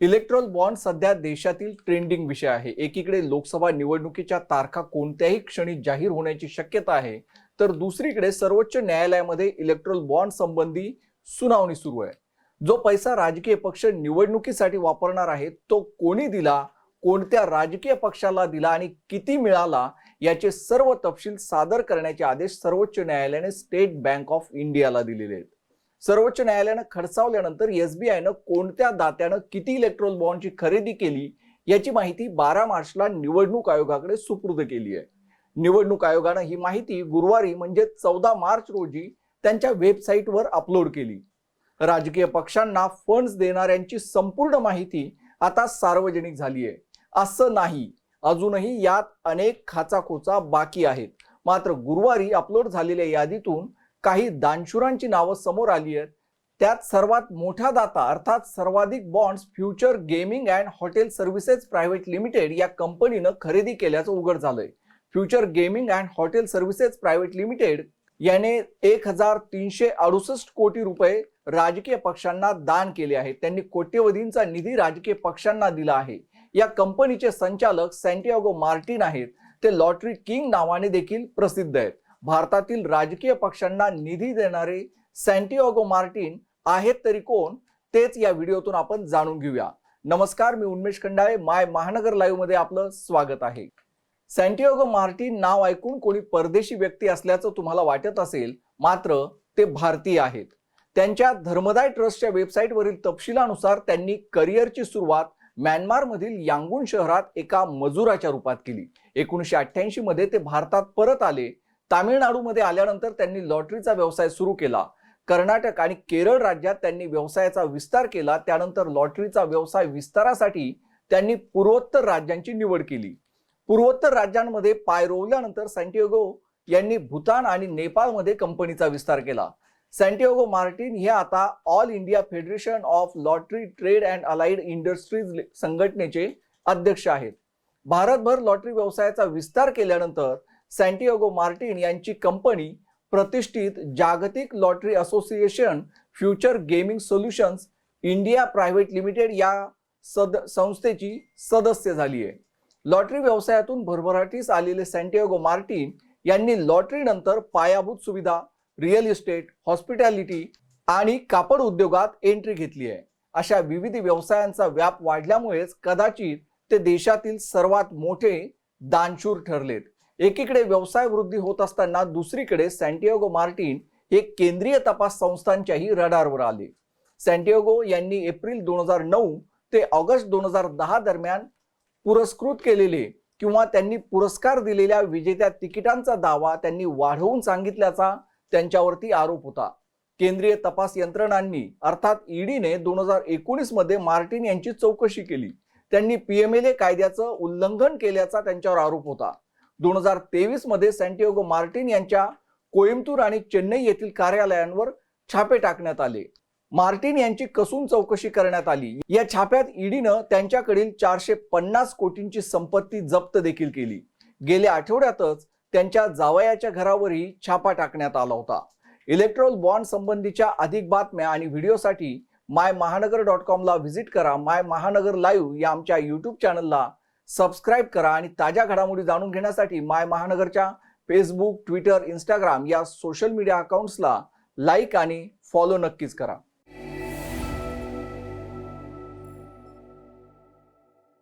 Electral bond सध्या देशातील trending विषय आहे. एकीकडे लोकसभा निवडणुकीच्या तारखा कोणत्याही क्षणी जाहीर होण्याची शक्यता आहे तर दुसरीकडे सर्वोच्च न्यायालयामध्ये इलेक्ट्रॉल बॉन्ड संबंधी सुनावणी सुरू आहे. जो पैसा राजकीय पक्ष निवडणुकीसाठी वापरणार आहे तो कोणी दिला कोणत्या राजकीय पक्षाला दिला आणि किती मिळाला याचे सर्व तपशील सादर करण्याचे आदेश सर्वोच्च न्यायालयाने स्टेट बँक ऑफ इंडियाला दिलेले आहेत. सर्वोच्च न्यायालयानं खडसावल्यानंतर एसबीआयनं कोणत्या दात्यानं किती इलेक्ट्रोल बॉन्डची खरेदी केली याची माहिती बारा मार्चला निवडणूक आयोगाकडे सुपूर्द केली आहे. निवडणूक आयोगानं ही माहिती गुरुवारी म्हणजे चौदा मार्च रोजी त्यांच्या वेबसाईटवर अपलोड केली. राजकीय पक्षांना फंड्स देणाऱ्यांची संपूर्ण माहिती आता सार्वजनिक झाली आहे. असं नाही अजूनही यात अनेक खाचाखोचा बाकी आहेत. मात्र गुरुवारी अपलोड झालेल्या यादीतून काही दानशुरांची नावं समोर आली आहेत. त्यात सर्वात मोठा दाता अर्थात सर्वाधिक bonds future gaming and hotel services private limited या कंपनीनं खरेदी केल्याचं उघड झालंय. Future gaming and hotel services private limited याने एक हजार तीनशे अडुसष्ट कोटी रुपये राजकीय पक्षांना दान केले आहेत त्यांनी कोट्यवधींचा निधी राजकीय पक्षांना दिला आहे. या कंपनीचे संचालक सँटियागो मार्टिन आहेत. ते लॉटरी किंग नावाने देखील प्रसिद्ध आहेत. भारतातील राजकीय पक्षांना निधी देणारे सँटिओगो मार्टिन आहेत तरी कोण तेच या व्हिडिओतून आपण जाणून घेऊया. नमस्कार मी उन्मेश खंडाळे माय महानगर लाईव्हमध्ये आपलं स्वागत आहे. सँटियागो मार्टिन नाव ऐकून कोणी परदेशी व्यक्ती असल्याचं तुम्हाला वाटत असेल मात्र ते भारतीय आहेत. त्यांच्या धर्मदाय ट्रस्टच्या वेबसाईटवरील तपशिलानुसार त्यांनी करिअरची सुरुवात म्यानमारमधील यांगून शहरात एका मजुराच्या रूपात केली. एकोणीसशे अठ्ठ्याऐंशी मध्ये ते भारतात परत आले. तामिळनाडूमध्ये आल्यानंतर त्यांनी लॉटरीचा व्यवसाय सुरू केला. कर्नाटक आणि केरळ राज्यात त्यांनी व्यवसायाचा विस्तार केला. त्यानंतर लॉटरीचा व्यवसाय विस्तारासाठी त्यांनी पूर्वोत्तर राज्यांची निवड केली. पूर्वोत्तर राज्यांमध्ये पाय रोवल्यानंतर सँटियागो यांनी भूतान आणि नेपाळमध्ये कंपनीचा विस्तार केला. सँटियागो मार्टिन हे आता all India federation of lottery trade and allied industries संघटनेचे अध्यक्ष आहेत. भारतभर लॉटरी व्यवसायाचा विस्तार केल्यानंतर सँटियागो मार्टिन यांची कंपनी प्रतिष्ठित जागतिक lottery association future gaming solutions India private limited या सद संस्थेची सदस्य झाली आहे. लॉटरी व्यवसायातून भरभराटीस आलेले सँटियागो मार्टिन यांनी लॉटरीनंतर पायाभूत सुविधा रिअल इस्टेट हॉस्पिटॅलिटी आणि कापड उद्योगात एंट्री घेतली आहे. अशा विविध व्यवसायांचा व्याप वाढल्यामुळेच कदाचित ते देशातील सर्वात मोठे दानशूर ठरलेत. एकीकडे व्यवसाय वृद्धी होत असताना दुसरीकडे सँटियागो मार्टिन हे केंद्रीय तपास संस्थांच्याही रडारवर आले. सँटियागो यांनी एप्रिल दोन हजार नऊ ते ऑगस्ट दोन हजार दहा दरम्यान पुरस्कृत केलेले किंवा त्यांनी पुरस्कार दिलेल्या विजेत्या तिकिटांचा दावा त्यांनी वाढवून सांगितल्याचा त्यांच्यावरती आरोप होता. केंद्रीय तपास यंत्रणांनी अर्थात ईडीने दोन हजार एकोणीसमध्ये मार्टिन यांची चौकशी केली. त्यांनी पीएमएलए कायद्याचं उल्लंघन केल्याचा त्यांच्यावर आरोप होता. दोन हजार तेवीसमध्ये सँटियागो मार्टिन यांच्या कोइंबतूर आणि चेन्नई येथील कार्यालयांवर छापे टाकण्यात आले. मार्टिन यांची कसून चौकशी करण्यात आली? या छाप्यात ईडीनं त्यांच्याकडील चारशे पन्नास कोटींची संपत्ती जप्त देखील केली. गेल्या आठवड्यातच त्यांच्या जावयाच्या घरावरही छापा टाकण्यात आला होता. इलेक्ट्रॉल बॉन्ड संबंधीच्या अधिक बातम्या आणि व्हिडिओसाठी माय महानगर डॉट कॉमला व्हिजिट करा. माय महानगर लाईव्ह या आमच्या यूट्यूब चॅनलला सबस्क्राईब करा आणि ताज्या घडामोडी जाणून घेण्यासाठी माय महानगरच्या फेसबुक ट्विटर इंस्टाग्राम या सोशल मीडिया अकाउंट्सला लाईक आणि फॉलो नक्कीच करा.